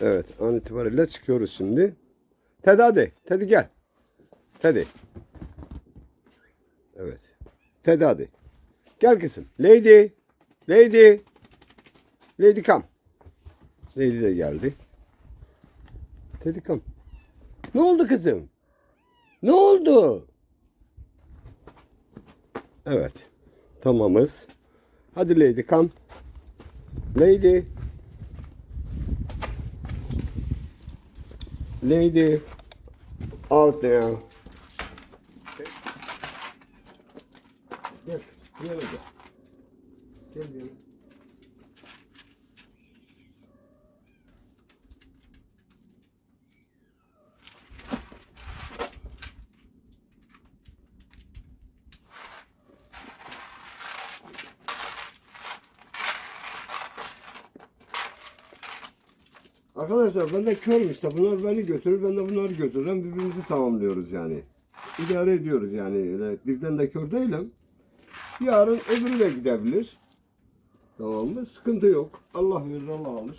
Evet an itibariyle çıkıyoruz şimdi. Teddy hadi. Teddy gel. Teddy. Evet. Teddy hadi. Gel kızım. Lady. Lady. Lady come. Lady de geldi. Teddy come. Ne oldu kızım? Ne oldu? Evet. Tamamız. Hadi Lady come. Lady. Lady. Out there. Gel kızım. Gel gel. Gel gel. Arkadaşlar ben de körüm işte. Bunlar beni götürür, ben de bunları götürürüm. Birbirimizi tamamlıyoruz yani. İdare ediyoruz yani. Öyle dipten de kör değilim. Yarın öbürü de gidebilir. Tamam mı? Sıkıntı yok. Allah verir, Allah alır.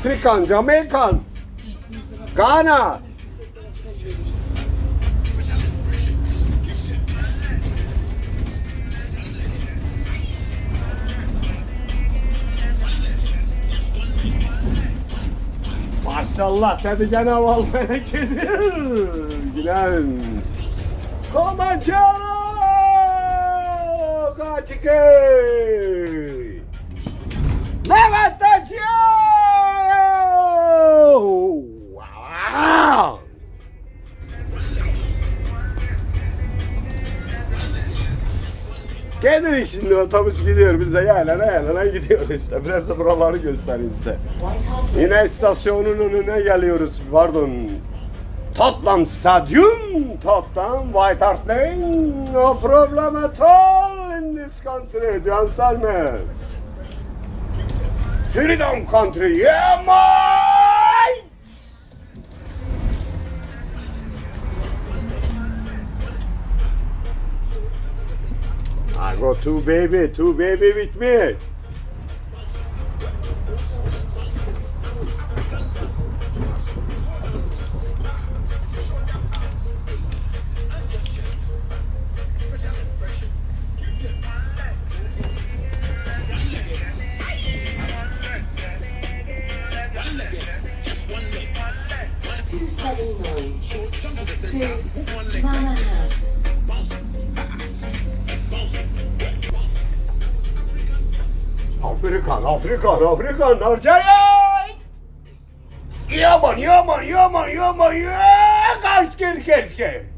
Afrikan, Jamaikan, Ghana. Maşallah tadı gene almaya gelir. Gülen. Comandiano! Kaçıkı! Levantación! Gelir şimdi otobüs gidiyor bize yaylana yaylana gidiyor işte. Biraz da buraları göstereyim size. Yine istasyonun önüne geliyoruz. Pardon. Tottenham Stadium, Tottenham, White Hart Lane. No problem at all in this country. Do you understand me? Freedom country, yeah mate! I got baby, two baby with me. Afrikan, Afrikan, Afrikan, Nigeria! Yaman, yaman, yaman, yaman, ya! Kaçker, kaçker.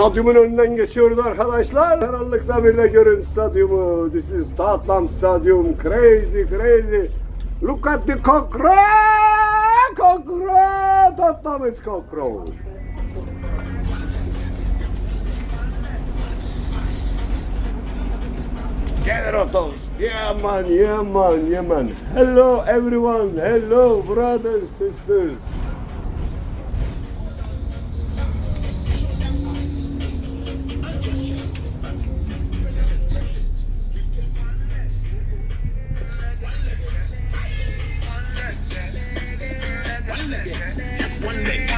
Stadyumun önünden geçiyoruz arkadaşlar. Karanlıkta bir de görün stadyumu. This is Tottenham Stadium. Crazy, crazy. Look at the cockroach! Cockroach! Tottenham is cockroach. Gather autos. Yeah man, yeah man, yeah man. Hello everyone. Hello brothers, sisters. Sit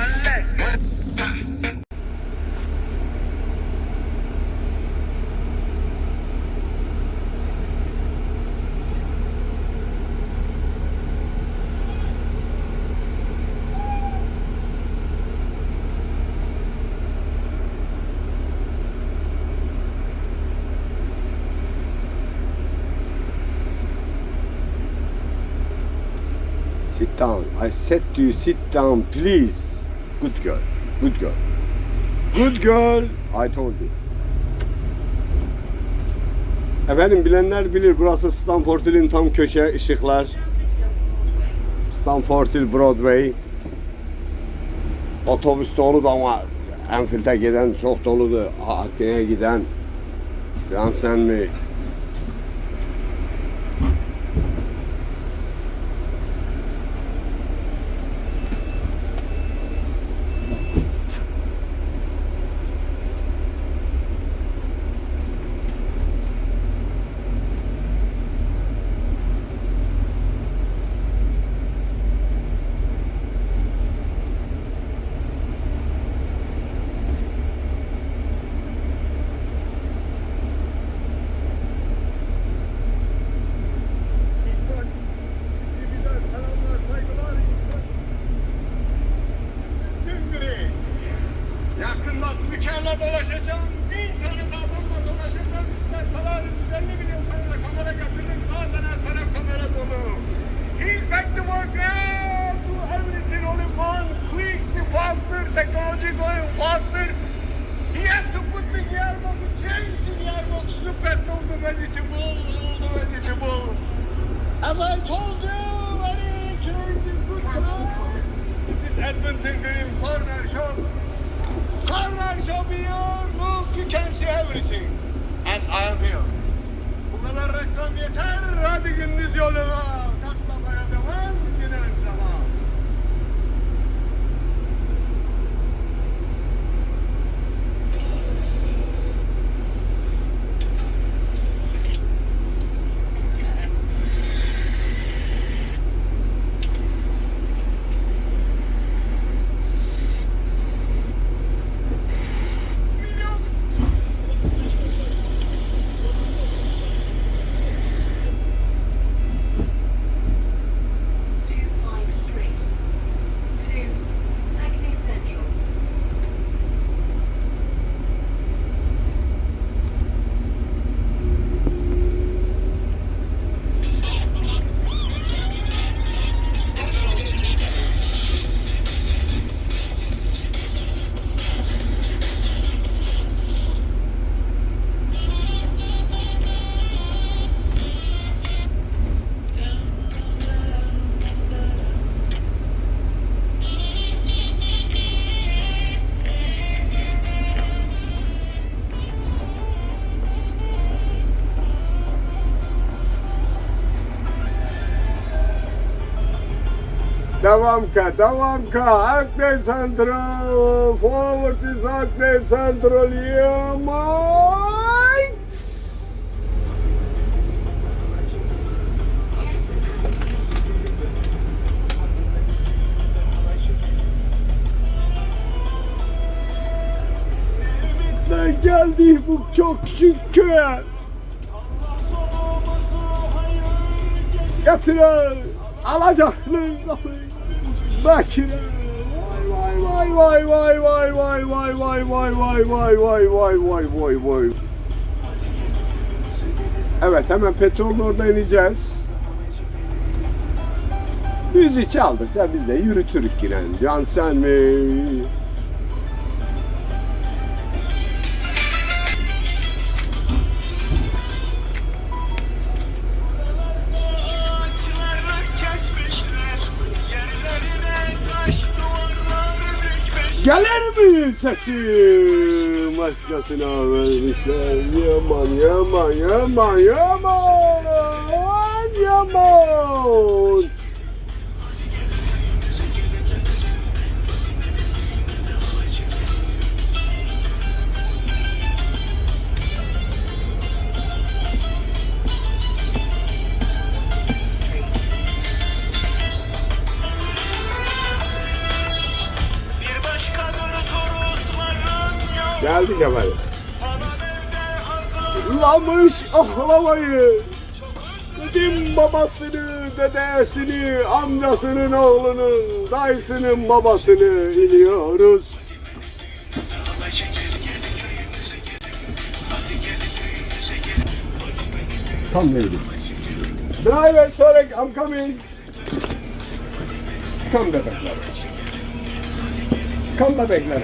down. I said to you, sit down, please. Good girl. Good girl. Good girl. I told you. Efendim bilenler bilir burası Stanford Hill'in tam köşe ışıklar. Stanford Hill Broadway. Otobüs dolu da ama Enfield'e giden çok doludu. Atina'ya giden. Grand mi? Yakında spikerle dolaşacağım. Bin tane de adamla dolaşacağım. İsterseler 150 milyon tane de kamera getiririm. Zaten her taraf kamera dolu. He's back to work now. Do everything all in one. Quick, be faster. Technology going faster. He had to put the gearbox, change the gearbox. Look at all the vegetable, all the vegetable. As I told you, very crazy good guys. This is Edmonton Green Corner Shop. Corner Shop here. Look, you can see everything. And I am here. Bu kadar reklam yeter. Hadi gündüz yoluna. Yine devam. Devam ka, devam ka. Akne Central. Forward is Akne Central. Yeah, mate. Ne geldi bu çok küçük köye. Getirin alacaklı makine. Vay vay vay vay vay vay vay vay vay vay vay vay vay vay vay vay. Evet hemen petrolün orada ineceğiz. Müziği çaldıkça biz de yürütürük giren. Can sen mi? Gelir mi sesim? Başkasına vermişler. Yaman yaman yaman yaman yaman evde hazır. Lamış ahlamayı Dedim babasını, dedesini, amcasının oğlunu, dayısının babasını iniyoruz. Tam neydi? Driver, sorry, I'm coming. Come bebekler. Come bebekler.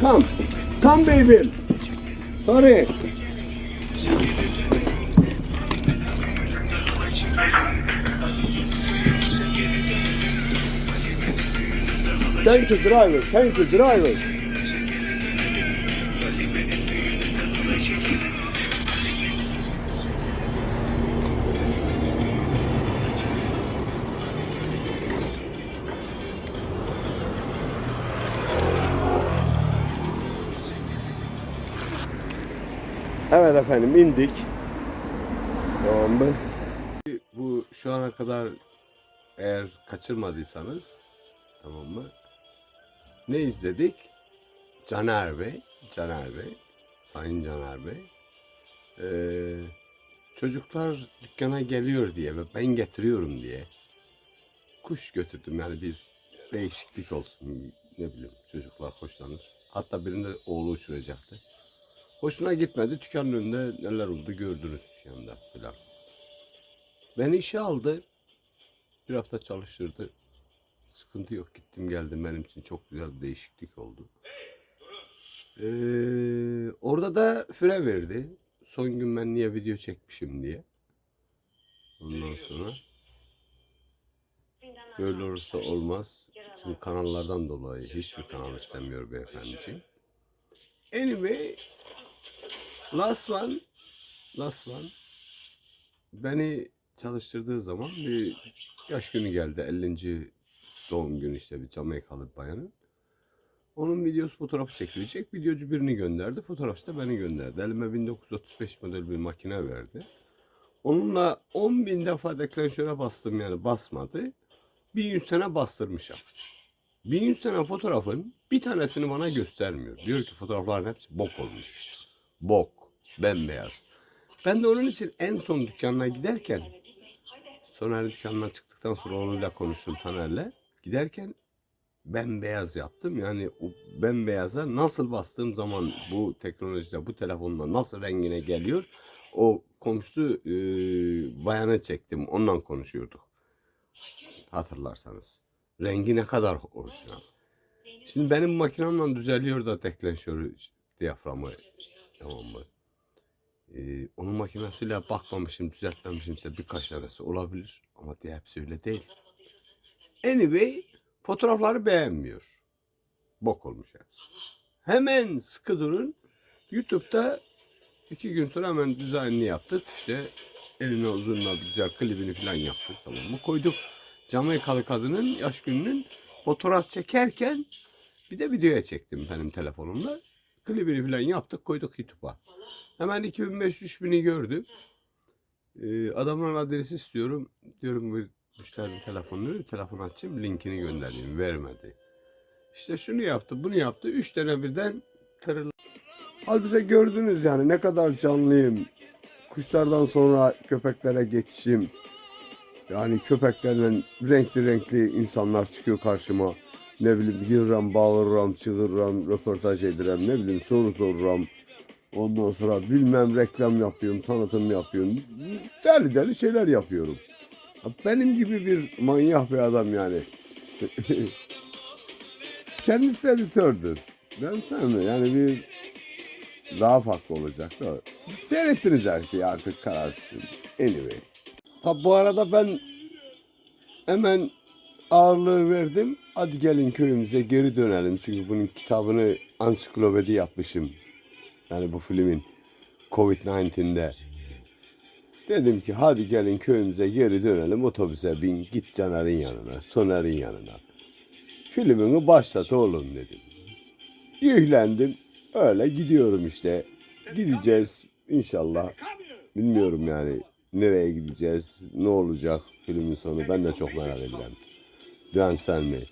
Come. Come baby. Sorry. Thank you driver. Thank you driver. Evet efendim indik. Tamam mı? Bu şu ana kadar eğer kaçırmadıysanız tamam mı? Ne izledik? Caner Bey, Caner Bey, Sayın Caner Bey. Ee, çocuklar dükkana geliyor diye ve ben getiriyorum diye kuş götürdüm yani bir değişiklik olsun ne bileyim çocuklar hoşlanır. Hatta birinde oğlu uçuracaktı. Hoşuna gitmedi. Dükkanın önünde neler oldu gördünüz dükkanda filan. Beni işe aldı. Bir hafta çalıştırdı. Sıkıntı yok. Gittim geldim. Benim için çok güzel bir değişiklik oldu. Ee, orada da fire verdi. Son gün ben niye video çekmişim diye. Ondan sonra böyle olursa olmaz. Şimdi kanallardan dolayı hiçbir kanal istemiyor beyefendiciğim. Anyway, last one, last one. Beni çalıştırdığı zaman bir yaş günü geldi. 50. doğum günü işte bir Jamaikalı bayanın. Onun videosu fotoğrafı çekilecek. Videocu birini gönderdi. Fotoğrafçı da beni gönderdi. Elime 1935 model bir makine verdi. Onunla 10 bin defa deklanşöre bastım yani basmadı. 1100 sene bastırmışım. 1100 sene fotoğrafın bir tanesini bana göstermiyor. Diyor ki fotoğrafların hepsi bok olmuş. Bok, bembeyaz. Ben de onun için en son dükkanına giderken Soner dükkanından çıktıktan sonra onunla konuştum Taner'le. Giderken bembeyaz yaptım. Yani o bembeyaza nasıl bastığım zaman bu teknolojide, bu telefonla nasıl rengine geliyor o komşu e, bayana çektim. Onunla konuşuyorduk. Hatırlarsanız. Rengi ne kadar orijinal. Şimdi benim makinemle düzeliyor da deklanşörü diyaframı. Tamam mı? Ee, onun makinesiyle bakmamışım, düzeltmemişimse birkaç tanesi olabilir. Ama diye hepsi öyle değil. Anyway, fotoğrafları beğenmiyor. Bok olmuş hepsi. Hemen sıkı durun. YouTube'da iki gün sonra hemen dizaynını yaptık. İşte eline uzunla güzel klibini falan yaptık. Tamam mı? Koyduk. Jamaikalı kadının yaş gününün fotoğraf çekerken bir de videoya çektim benim telefonumla. Klibini falan yaptık koyduk YouTube'a. Hemen 2500-3000'i gördü. Ee, adamın adresi istiyorum. Diyorum bir müşterinin telefonunu telefon açayım linkini göndereyim. Vermedi. İşte şunu yaptı bunu yaptı. Üç tane birden tırıl. Halbuki gördünüz yani ne kadar canlıyım. Kuşlardan sonra köpeklere geçişim. Yani köpeklerle renkli renkli insanlar çıkıyor karşıma. Ne bileyim yırram, bağırıram, çığırram, röportaj ederim, ne bileyim soru soruram. Ondan sonra bilmem reklam yapıyorum, tanıtım yapıyorum. Deli deli şeyler yapıyorum. Benim gibi bir manyak bir adam yani. Kendisi editördür. Ben sevmiyorum. Yani bir daha farklı olacak da. Seyrettiniz her şeyi artık kararsızım. Anyway. Ha, bu arada ben hemen ağırlığı verdim. Hadi gelin köyümüze geri dönelim. Çünkü bunun kitabını ansiklopedi yapmışım. Yani bu filmin Covid-19'de. Dedim ki hadi gelin köyümüze geri dönelim. Otobüse bin git Caner'in yanına, Soner'in yanına. Filmini başlat oğlum dedim. Yüklendim. Öyle gidiyorum işte. Gideceğiz inşallah. Bilmiyorum yani nereye gideceğiz, ne olacak filmin sonu ben de çok merak ediyorum. Dönsel mi?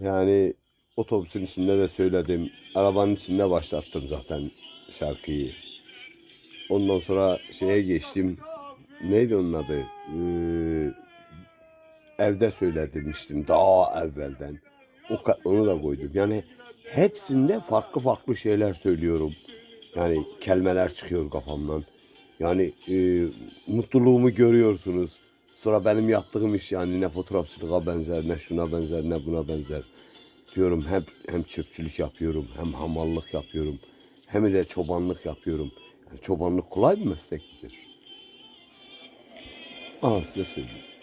Yani otobüsün içinde de söyledim. Arabanın içinde başlattım zaten şarkıyı. Ondan sonra şeye geçtim. Neydi onun adı? Ee, evde söylemiştim daha evvelden. O onu da koydum. Yani hepsinde farklı farklı şeyler söylüyorum. Yani kelimeler çıkıyor kafamdan. Yani e, mutluluğumu görüyorsunuz. Sonra benim yaptığım iş yani ne fotoğrafçılığa benzer, ne şuna benzer, ne buna benzer. Diyorum hem hem çöpçülük yapıyorum, hem hamallık yapıyorum, hem de çobanlık yapıyorum. Yani çobanlık kolay bir meslektir. Aa size söyleyeyim.